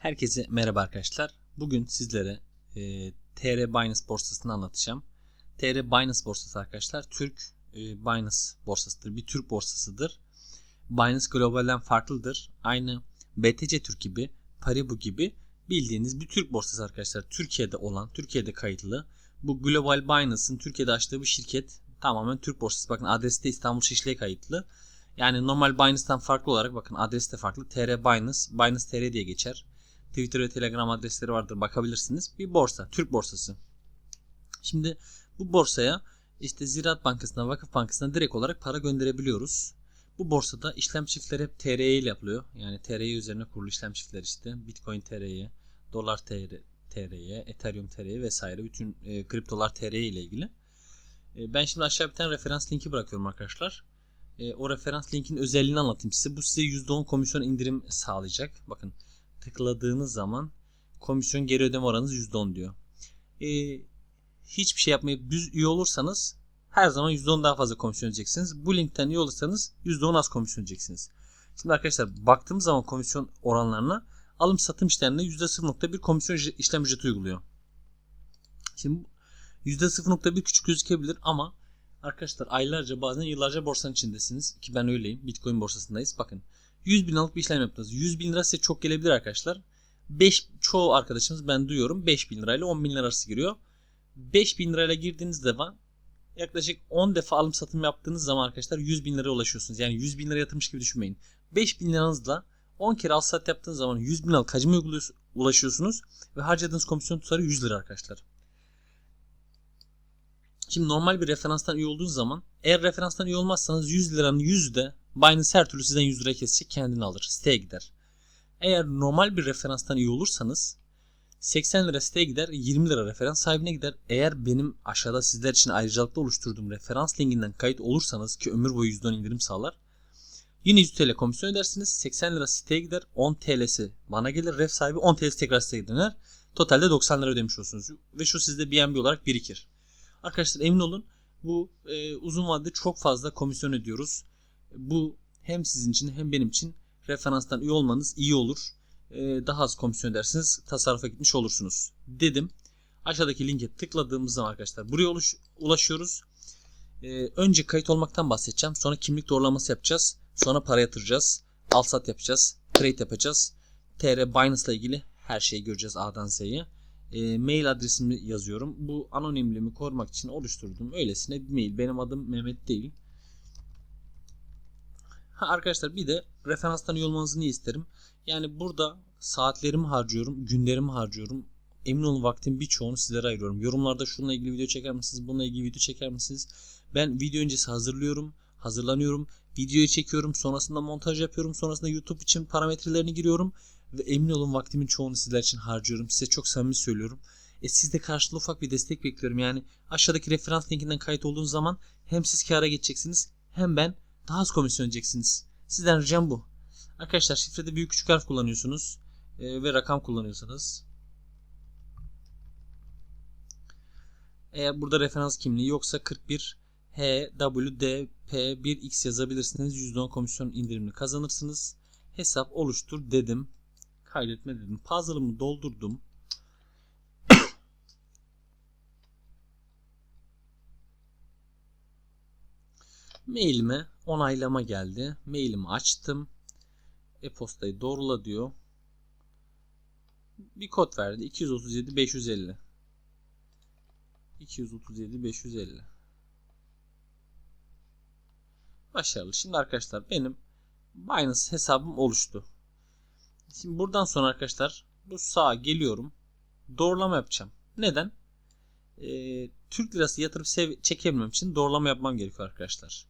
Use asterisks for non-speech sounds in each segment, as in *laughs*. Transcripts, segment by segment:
Herkese merhaba arkadaşlar. Bugün sizlere e, TR Binance borsasını anlatacağım. TR Binance borsası arkadaşlar Türk e, Binance borsasıdır. Bir Türk borsasıdır. Binance Global'den farklıdır. Aynı BTC Türk gibi, Paribu gibi bildiğiniz bir Türk borsası arkadaşlar. Türkiye'de olan, Türkiye'de kayıtlı. Bu Global Binance'ın Türkiye'de açtığı bir şirket. Tamamen Türk borsası. Bakın adresi de İstanbul Şişli'ye kayıtlı. Yani normal Binance'tan farklı olarak bakın adresi de farklı. TR Binance, Binance TR diye geçer. Twitter ve Telegram adresleri vardır bakabilirsiniz. Bir borsa, Türk borsası. Şimdi bu borsaya işte Ziraat Bankası'na, Vakıf Bankası'na direkt olarak para gönderebiliyoruz. Bu borsada işlem çiftleri hep TRY ile yapılıyor. Yani TRY üzerine kurulu işlem çiftleri işte. Bitcoin TRY, Dolar TR, TRY, Ethereum TRY vesaire bütün e, kriptolar TRY ile ilgili. E, ben şimdi aşağı bir tane referans linki bırakıyorum arkadaşlar. E, o referans linkin özelliğini anlatayım size. Bu size %10 komisyon indirim sağlayacak. Bakın tıkladığınız zaman komisyon geri ödeme oranınız %10 diyor. Ee, hiçbir şey yapmayıp düz üye olursanız her zaman %10 daha fazla komisyon ödeyeceksiniz. Bu linkten üye olursanız %10 az komisyon ödeyeceksiniz. Şimdi arkadaşlar baktığımız zaman komisyon oranlarına alım satım işlemlerinde %0.1 komisyon işlem ücreti uyguluyor. Şimdi %0.1 küçük gözükebilir ama arkadaşlar aylarca bazen yıllarca borsanın içindesiniz ki ben öyleyim. Bitcoin borsasındayız. Bakın 100 bin alıp bir işlem yaptınız. 100 bin lira size çok gelebilir arkadaşlar. 5 çoğu arkadaşımız ben duyuyorum 5 bin lirayla 10 bin lira arası giriyor. 5 bin lirayla girdiğiniz zaman yaklaşık 10 defa alım satım yaptığınız zaman arkadaşlar 100 bin liraya ulaşıyorsunuz. Yani 100 bin lira yatırmış gibi düşünmeyin. 5 bin liranızla 10 kere al sat yaptığınız zaman 100 bin liralık hacme ulaşıyorsunuz ve harcadığınız komisyon tutarı 100 lira arkadaşlar. Şimdi normal bir referanstan üye olduğunuz zaman eğer referanstan üye olmazsanız 100 liranın 100 de Binance her türlü sizden 100 lira kesecek kendini alır. Siteye gider. Eğer normal bir referanstan üye olursanız 80 lira siteye gider 20 lira referans sahibine gider. Eğer benim aşağıda sizler için ayrıcalıklı oluşturduğum referans linkinden kayıt olursanız ki ömür boyu %10 indirim sağlar. Yine 100 TL komisyon ödersiniz. 80 lira siteye gider. 10 TL'si bana gelir. Ref sahibi 10 TL'si tekrar siteye döner. Totalde 90 lira ödemiş olursunuz. Ve şu sizde BNB olarak birikir. Arkadaşlar emin olun bu e, uzun vadede çok fazla komisyon ödüyoruz. Bu hem sizin için hem benim için referanstan üye olmanız iyi olur. Ee, daha az komisyon ödersiniz. Tasarrufa gitmiş olursunuz. Dedim. Aşağıdaki linke tıkladığımız zaman arkadaşlar buraya ulaş ulaşıyoruz. Ee, önce kayıt olmaktan bahsedeceğim. Sonra kimlik doğrulaması yapacağız. Sonra para yatıracağız. Al sat yapacağız. Trade yapacağız. TR Binance ile ilgili her şeyi göreceğiz A'dan Z'ye. E, mail adresimi yazıyorum. Bu anonimliğimi korumak için oluşturduğum öylesine bir mail. Benim adım Mehmet değil. Ha, arkadaşlar bir de referanstan üye olmanızı niye isterim? Yani burada saatlerimi harcıyorum, günlerimi harcıyorum. Emin olun vaktin birçoğunu sizlere ayırıyorum. Yorumlarda şununla ilgili video çeker misiniz? Bununla ilgili video çeker misiniz? Ben video öncesi hazırlıyorum, hazırlanıyorum. Videoyu çekiyorum, sonrasında montaj yapıyorum. Sonrasında YouTube için parametrelerini giriyorum. Ve emin olun vaktimin çoğunu sizler için harcıyorum. Size çok samimi söylüyorum. E siz de karşılığı ufak bir destek bekliyorum. Yani aşağıdaki referans linkinden kayıt olduğunuz zaman hem siz kâra geçeceksiniz hem ben daha az komisyon ödeyeceksiniz. Sizden ricam bu. Arkadaşlar şifrede büyük küçük harf kullanıyorsunuz e, ve rakam kullanıyorsunuz. Eğer burada referans kimliği yoksa 41 HWDP1X yazabilirsiniz. %10 komisyon indirimini kazanırsınız. Hesap oluştur dedim. Kaydetme dedim. Puzzle'ımı doldurdum. Mailime onaylama geldi. Mailimi açtım. E-postayı doğrula diyor. Bir kod verdi. 237 550. 237 550. Başarılı. Şimdi arkadaşlar benim Binance hesabım oluştu. Şimdi buradan sonra arkadaşlar bu sağa geliyorum. Doğrulama yapacağım. Neden? Ee, Türk lirası yatırıp çekebilmem için doğrulama yapmam gerekiyor arkadaşlar.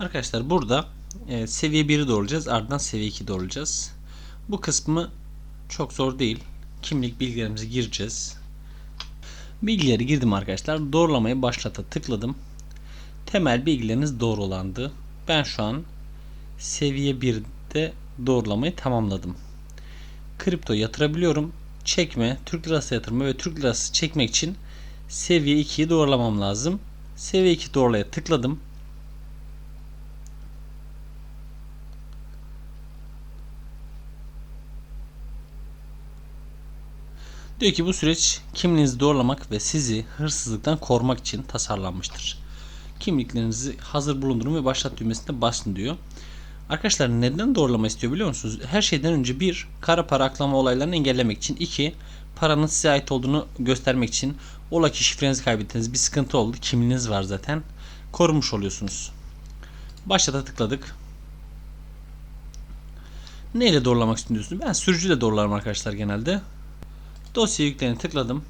Arkadaşlar burada e, seviye 1'i doğrayacağız. Ardından seviye 2 doğrayacağız. Bu kısmı çok zor değil. Kimlik bilgilerimizi gireceğiz. Bilgileri girdim arkadaşlar. Doğrulamayı başlata tıkladım. Temel bilgileriniz doğrulandı. Ben şu an seviye 1'de doğrulamayı tamamladım. Kripto yatırabiliyorum. Çekme, Türk lirası yatırma ve Türk lirası çekmek için seviye 2'yi doğrulamam lazım. Seviye 2 doğrulaya tıkladım. Diyor ki bu süreç kimliğinizi doğrulamak ve sizi hırsızlıktan korumak için tasarlanmıştır. Kimliklerinizi hazır bulundurun ve başlat düğmesine basın diyor. Arkadaşlar neden doğrulama istiyor biliyor musunuz? Her şeyden önce bir, kara para aklama olaylarını engellemek için. iki paranın size ait olduğunu göstermek için. Ola ki şifrenizi kaybettiniz, bir sıkıntı oldu. Kimliğiniz var zaten. Korumuş oluyorsunuz. Başlata tıkladık. Neyle doğrulamak istiyorsunuz? Ben sürücüyle doğrularım arkadaşlar genelde. Dosya yüklerini tıkladım.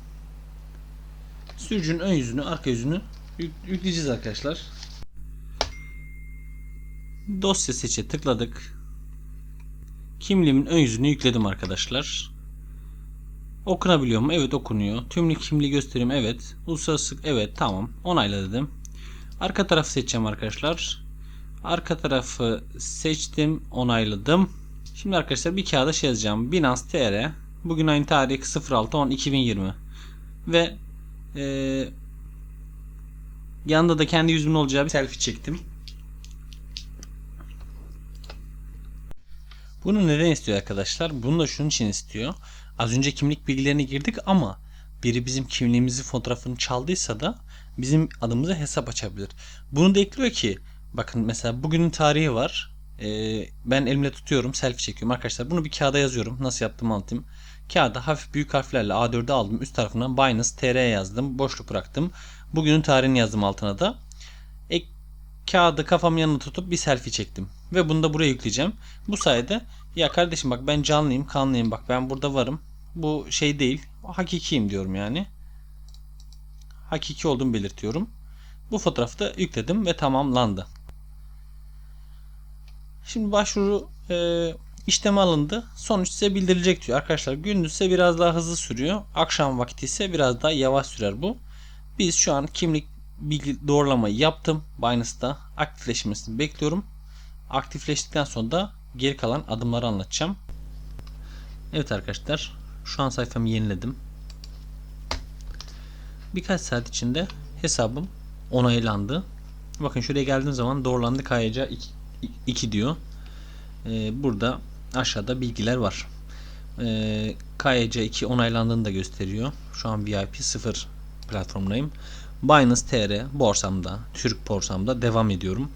Sürücünün ön yüzünü, arka yüzünü yük- yükleyeceğiz arkadaşlar. Dosya seçe tıkladık. Kimliğimin ön yüzünü yükledim arkadaşlar. Okunabiliyor mu? Evet okunuyor. Tümlük kimliği göstereyim. Evet. Uluslararası evet tamam. Onayla dedim. Arka tarafı seçeceğim arkadaşlar. Arka tarafı seçtim. Onayladım. Şimdi arkadaşlar bir kağıda şey yazacağım. Binance TR. Bugün aynı tarih 06.10.2020. Ve eee yanında da kendi yüzümün olacağı bir selfie çektim. Bunu neden istiyor arkadaşlar? Bunu da şunun için istiyor. Az önce kimlik bilgilerini girdik ama biri bizim kimliğimizi fotoğrafını çaldıysa da bizim adımıza hesap açabilir. Bunu da ekliyor ki bakın mesela bugünün tarihi var. Ee, ben elimle tutuyorum selfie çekiyorum arkadaşlar. Bunu bir kağıda yazıyorum. Nasıl yaptım anlatayım. Kağıda hafif büyük harflerle A4'e aldım. Üst tarafına Binance TR yazdım. Boşluk bıraktım. Bugünün tarihini yazdım altına da. Ek kağıdı kafamın yanına tutup bir selfie çektim. Ve bunu da buraya yükleyeceğim. Bu sayede ya kardeşim bak ben canlıyım kanlıyım bak ben burada varım. Bu şey değil. Hakikiyim diyorum yani. Hakiki olduğumu belirtiyorum. Bu fotoğrafı da yükledim ve tamamlandı. Şimdi başvuru e, işlemi alındı. Sonuç size bildirilecek diyor. Arkadaşlar gündüzse biraz daha hızlı sürüyor. Akşam vakti ise biraz daha yavaş sürer bu. Biz şu an kimlik bilgi doğrulamayı yaptım. Binance'da aktifleşmesini bekliyorum. Aktifleştikten sonra da geri kalan adımları anlatacağım. Evet arkadaşlar şu an sayfamı yeniledim. Birkaç saat içinde hesabım onaylandı. Bakın şuraya geldiğim zaman doğrulandı KYC 2 diyor. Ee, burada aşağıda bilgiler var. Ee, KYC 2 onaylandığını da gösteriyor. Şu an VIP 0 platformdayım. Binance TR borsamda, Türk borsamda devam ediyorum.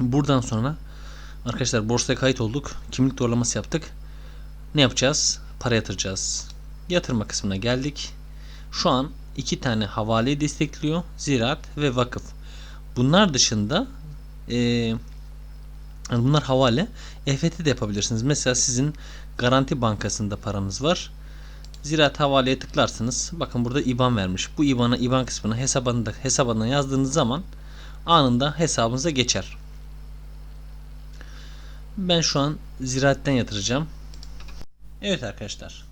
Buradan sonra arkadaşlar borsaya kayıt olduk. Kimlik doğrulaması yaptık. Ne yapacağız? Para yatıracağız. Yatırma kısmına geldik. Şu an iki tane havaleyi destekliyor. Ziraat ve vakıf. Bunlar dışında eee yani bunlar havale. EFT de yapabilirsiniz. Mesela sizin Garanti Bankası'nda paranız var. Ziraat havaleye tıklarsınız. Bakın burada IBAN vermiş. Bu IBAN'a IBAN kısmına hesabına hesabına yazdığınız zaman anında hesabınıza geçer. Ben şu an ziraatten yatıracağım. Evet arkadaşlar.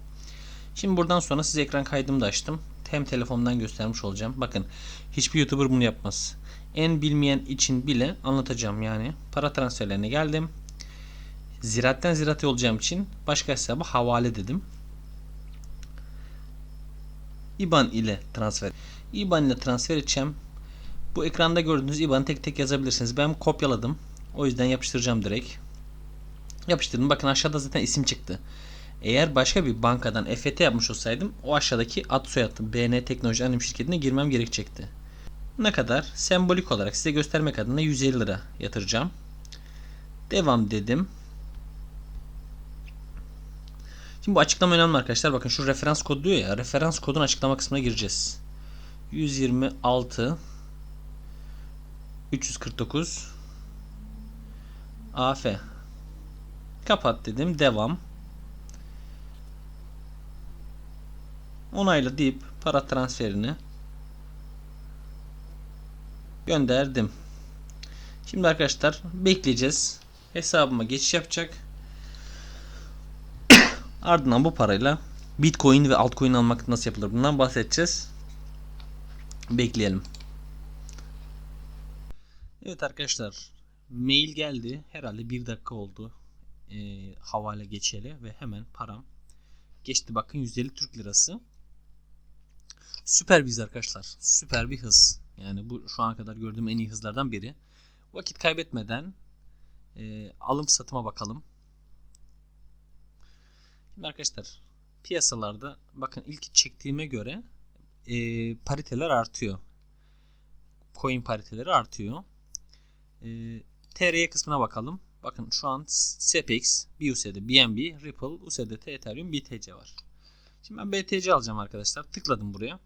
Şimdi buradan sonra size ekran kaydımı da açtım. Hem telefondan göstermiş olacağım. Bakın hiçbir YouTuber bunu yapmaz. En bilmeyen için bile anlatacağım yani. Para transferlerine geldim. Ziraatten ziraate olacağım için başka hesaba havale dedim. IBAN ile transfer. IBAN ile transfer edeceğim. Bu ekranda gördüğünüz IBAN'ı tek tek yazabilirsiniz. Ben kopyaladım. O yüzden yapıştıracağım direkt. Yapıştırdım. Bakın aşağıda zaten isim çıktı. Eğer başka bir bankadan EFT yapmış olsaydım o aşağıdaki ad soyadı BN Teknoloji Anonim Şirketi'ne girmem gerekecekti. Ne kadar? Sembolik olarak size göstermek adına 150 lira yatıracağım. Devam dedim. Şimdi bu açıklama önemli arkadaşlar. Bakın şu referans kodu diyor ya. Referans kodun açıklama kısmına gireceğiz. 126 349 AF Kapat dedim. Devam. Onayla deyip para transferini gönderdim. Şimdi arkadaşlar bekleyeceğiz. Hesabıma geçiş yapacak. *coughs* Ardından bu parayla Bitcoin ve altcoin almak nasıl yapılır bundan bahsedeceğiz. Bekleyelim. Evet arkadaşlar mail geldi. Herhalde bir dakika oldu. E, havale geçeli ve hemen param geçti. Bakın 150 Türk lirası. Süper bir hız arkadaşlar. Süper bir hız. Yani bu şu ana kadar gördüğüm en iyi hızlardan biri. Vakit kaybetmeden e, alım satıma bakalım. Şimdi arkadaşlar piyasalarda bakın ilk çektiğime göre e, pariteler artıyor. Coin pariteleri artıyor. E, TRY kısmına bakalım. Bakın şu an SPX, BUSD, BNB, Ripple, USDT, Ethereum, BTC var. Şimdi ben BTC alacağım arkadaşlar. Tıkladım buraya.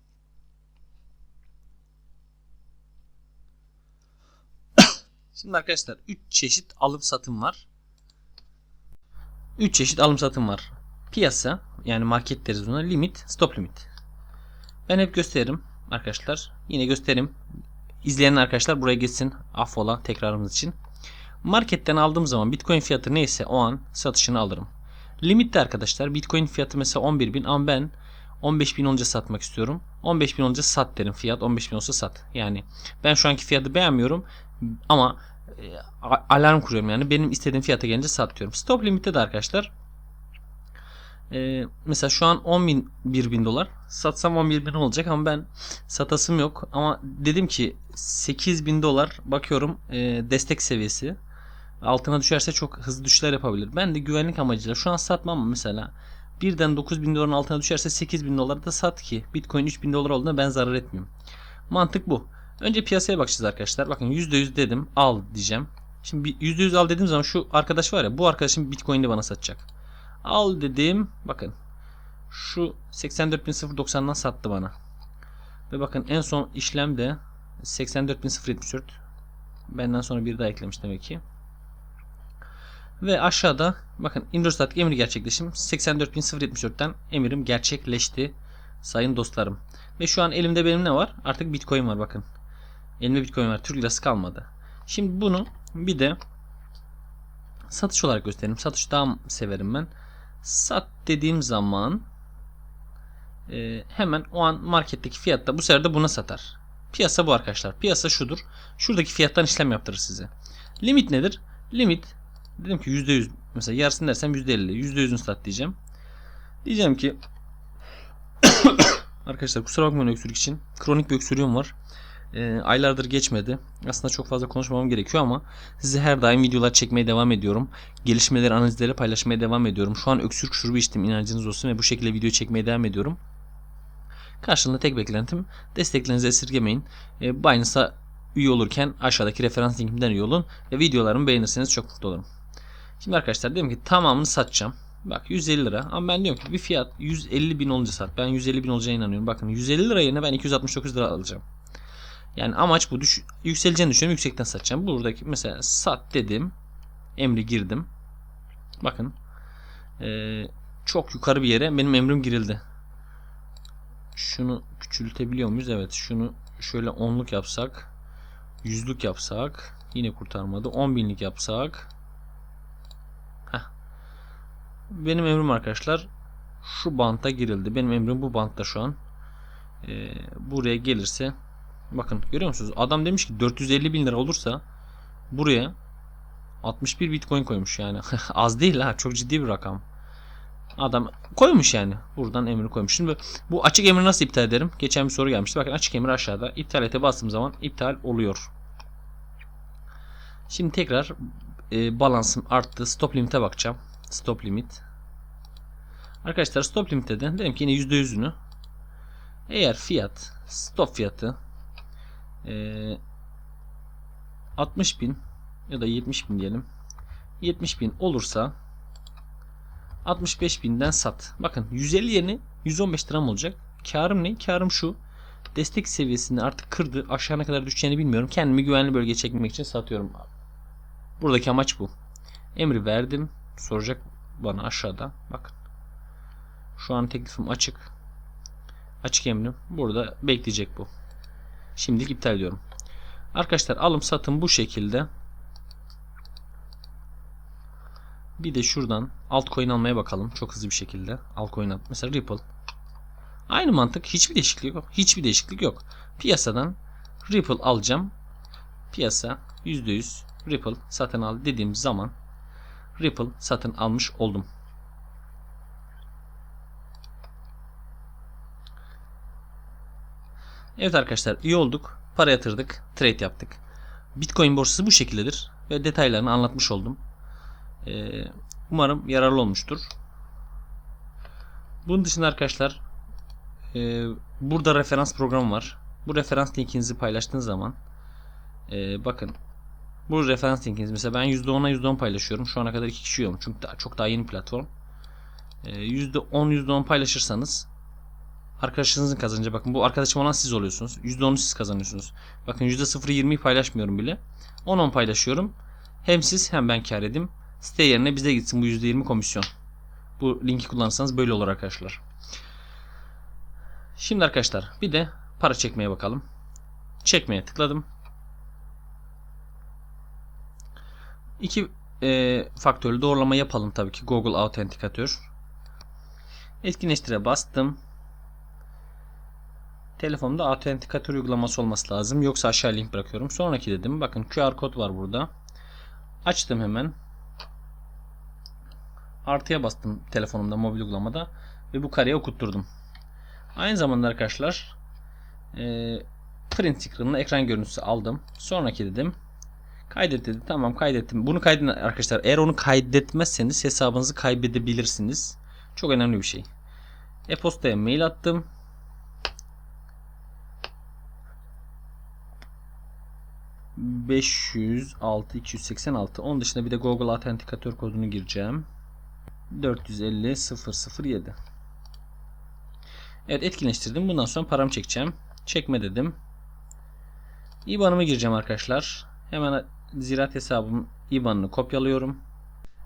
Şimdi arkadaşlar 3 çeşit alım satım var. 3 çeşit alım satım var. Piyasa yani market deriz buna limit, stop limit. Ben hep gösteririm arkadaşlar. Yine göstereyim. İzleyen arkadaşlar buraya geçsin. Affola tekrarımız için. Marketten aldığım zaman Bitcoin fiyatı neyse o an satışını alırım. Limitte arkadaşlar Bitcoin fiyatı mesela 11.000 ama ben 15.000 olunca satmak istiyorum. 15.000 olunca sat derim. Fiyat 15.000 olsa sat. Yani ben şu anki fiyatı beğenmiyorum ama alarm kuruyorum yani benim istediğim fiyata gelince sat diyorum. Stop limitte de arkadaşlar e, mesela şu an 10 bin 1 bin dolar satsam 11 bin olacak ama ben satasım yok ama dedim ki 8 bin dolar bakıyorum e, destek seviyesi altına düşerse çok hızlı düşüşler yapabilir. Ben de güvenlik amacıyla şu an satmam mesela birden 9 bin doların altına düşerse 8 bin dolar da sat ki Bitcoin 3 bin dolar olduğunda ben zarar etmiyorum. Mantık bu. Önce piyasaya bakacağız arkadaşlar. Bakın %100 dedim al diyeceğim. Şimdi %100 al dediğim zaman şu arkadaş var ya bu arkadaşım Bitcoin'i bana satacak. Al dedim. Bakın. Şu 84.090'dan sattı bana. Ve bakın en son işlemde 84.074. Benden sonra bir daha eklemiş demek ki. Ve aşağıda bakın Indostat emri gerçekleşim 84.074'ten emirim gerçekleşti sayın dostlarım. Ve şu an elimde benim ne var? Artık Bitcoin var bakın. Elimde Bitcoin var. Türk lirası kalmadı. Şimdi bunu bir de satış olarak göstereyim. Satış daha severim ben. Sat dediğim zaman e, hemen o an marketteki fiyatta bu sefer de buna satar. Piyasa bu arkadaşlar. Piyasa şudur. Şuradaki fiyattan işlem yaptırır size. Limit nedir? Limit dedim ki %100 mesela yarısını dersem %50. %100'ünü sat diyeceğim. Diyeceğim ki *coughs* arkadaşlar kusura bakmayın öksürük için. Kronik bir öksürüğüm var. E, aylardır geçmedi. Aslında çok fazla konuşmamam gerekiyor ama size her daim videolar çekmeye devam ediyorum. Gelişmeleri, analizleri paylaşmaya devam ediyorum. Şu an öksürük şurubu içtim inancınız olsun ve bu şekilde video çekmeye devam ediyorum. Karşılığında tek beklentim desteklerinizi esirgemeyin. E, Binance'a üye olurken aşağıdaki referans linkimden üye olun ve videolarımı beğenirseniz çok mutlu olurum. Şimdi arkadaşlar diyorum ki tamamını satacağım. Bak 150 lira ama ben diyorum ki bir fiyat 150 bin olunca sat. Ben 150 bin olacağına inanıyorum. Bakın 150 lira yerine ben 269 lira alacağım. Yani amaç bu. Düş yükseleceğini düşünüyorum. Yüksekten satacağım. Buradaki mesela sat dedim. Emri girdim. Bakın. Ee, çok yukarı bir yere benim emrim girildi. Şunu küçültebiliyor muyuz? Evet. Şunu şöyle onluk yapsak. Yüzlük yapsak. Yine kurtarmadı. 10 binlik yapsak. Heh. Benim emrim arkadaşlar şu bantta girildi. Benim emrim bu bantta şu an. Ee, buraya gelirse Bakın görüyor musunuz? Adam demiş ki 450 bin lira olursa buraya 61 bitcoin koymuş yani. *laughs* Az değil ha çok ciddi bir rakam. Adam koymuş yani. Buradan emri koymuş. Şimdi bu açık emri nasıl iptal ederim? Geçen bir soru gelmişti. Bakın açık emir aşağıda. İptal ete bastığım zaman iptal oluyor. Şimdi tekrar e, balansım arttı. Stop limit'e bakacağım. Stop limit. Arkadaşlar stop limit'te de dedim ki yine %100'ünü eğer fiyat stop fiyatı e, ee, 60 bin ya da 70 bin diyelim 70 bin olursa 65 binden sat. Bakın 150 yerine 115 liram olacak. Karım ne? Karım şu. Destek seviyesini artık kırdı. Aşağı ne kadar düşeceğini bilmiyorum. Kendimi güvenli bölgeye çekmek için satıyorum. Buradaki amaç bu. Emri verdim. Soracak bana aşağıda. Bakın. Şu an teklifim açık. Açık emrim. Burada bekleyecek bu. Şimdilik iptal ediyorum. Arkadaşlar alım satım bu şekilde. Bir de şuradan altcoin almaya bakalım. Çok hızlı bir şekilde. Altcoin al. Mesela Ripple. Aynı mantık. Hiçbir değişiklik yok. Hiçbir değişiklik yok. Piyasadan Ripple alacağım. Piyasa %100 Ripple satın al dediğim zaman Ripple satın almış oldum. Evet arkadaşlar iyi olduk. Para yatırdık. Trade yaptık. Bitcoin borsası bu şekildedir. Ve detaylarını anlatmış oldum. Ee, umarım yararlı olmuştur. Bunun dışında arkadaşlar e, burada referans programı var. Bu referans linkinizi paylaştığınız zaman e, bakın bu referans linkiniz mesela ben %10'a %10 paylaşıyorum. Şu ana kadar iki kişi yiyorum. Çünkü daha, çok daha yeni platform. E, %10 %10 paylaşırsanız arkadaşınızın kazancı bakın bu arkadaşım olan siz oluyorsunuz. %10'u siz kazanıyorsunuz. Bakın %0.20'yi paylaşmıyorum bile. 10-10 paylaşıyorum. Hem siz hem ben kar edeyim. Site yerine bize gitsin bu %20 komisyon. Bu linki kullanırsanız böyle olur arkadaşlar. Şimdi arkadaşlar bir de para çekmeye bakalım. Çekmeye tıkladım. İki e, faktörlü doğrulama yapalım tabii ki Google Authenticator. Etkinleştire bastım. Telefonda Authenticator uygulaması olması lazım. Yoksa aşağı link bırakıyorum. Sonraki dedim. Bakın QR kod var burada. Açtım hemen. Artıya bastım telefonumda mobil uygulamada ve bu kareye okutturdum. Aynı zamanda arkadaşlar e, print screen'la ekran görüntüsü aldım. Sonraki dedim. Kaydet dedi. Tamam kaydettim. Bunu kaydedin arkadaşlar. Eğer onu kaydetmezseniz hesabınızı kaybedebilirsiniz. Çok önemli bir şey. E-postaya mail attım. ...506 286 onun dışında bir de Google Authenticator kodunu gireceğim. 450 007 Evet etkinleştirdim. Bundan sonra paramı çekeceğim. Çekme dedim. IBAN'ımı gireceğim arkadaşlar. Hemen Ziraat hesabımın IBAN'ını kopyalıyorum.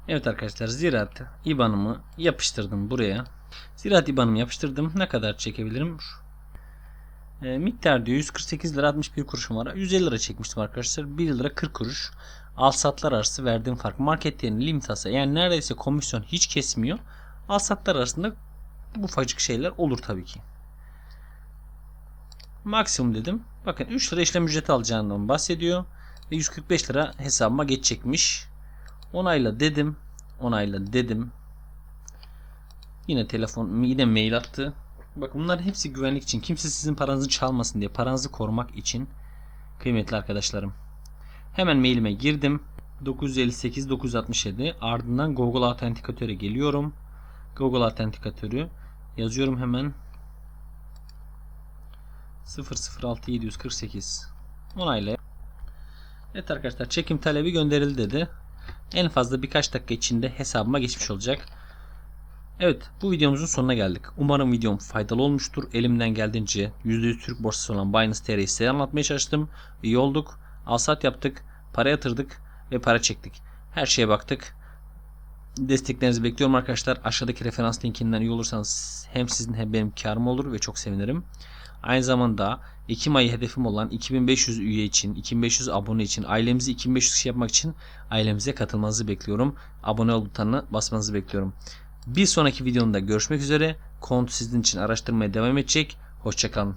Evet arkadaşlar Ziraat IBAN'ımı yapıştırdım buraya. Ziraat IBAN'ımı yapıştırdım. Ne kadar çekebilirim? E, miktar diyor 148 lira 61 kuruşum var. 150 lira çekmiştim arkadaşlar. 1 lira 40 kuruş. Al satlar arası verdiğim fark. Market değerinin limitası yani neredeyse komisyon hiç kesmiyor. Al satlar arasında bu ufacık şeyler olur tabii ki. Maksimum dedim. Bakın 3 lira işlem ücreti alacağından bahsediyor. Ve 145 lira hesabıma geçecekmiş. Onayla dedim. Onayla dedim. Yine telefon yine mail attı. Bakın bunların hepsi güvenlik için. Kimse sizin paranızı çalmasın diye. Paranızı korumak için. Kıymetli arkadaşlarım. Hemen mailime girdim. 958 967 ardından Google Authenticator'e geliyorum. Google Authenticator'ü yazıyorum hemen. 006 748 onayla. Evet arkadaşlar çekim talebi gönderildi dedi. En fazla birkaç dakika içinde hesabıma geçmiş olacak. Evet bu videomuzun sonuna geldik. Umarım videom faydalı olmuştur. Elimden geldiğince %100 Türk borsası olan Binance TR'yi size anlatmaya çalıştım. İyi olduk. Alsat yaptık. Para yatırdık ve para çektik. Her şeye baktık. Desteklerinizi bekliyorum arkadaşlar. Aşağıdaki referans linkinden iyi olursanız hem sizin hem benim karım olur ve çok sevinirim. Aynı zamanda Ekim ayı hedefim olan 2500 üye için, 2500 abone için, ailemizi 2500 kişi yapmak için ailemize katılmanızı bekliyorum. Abone ol butonuna basmanızı bekliyorum. Bir sonraki videomda görüşmek üzere. Kont sizin için araştırmaya devam edecek. Hoşçakalın.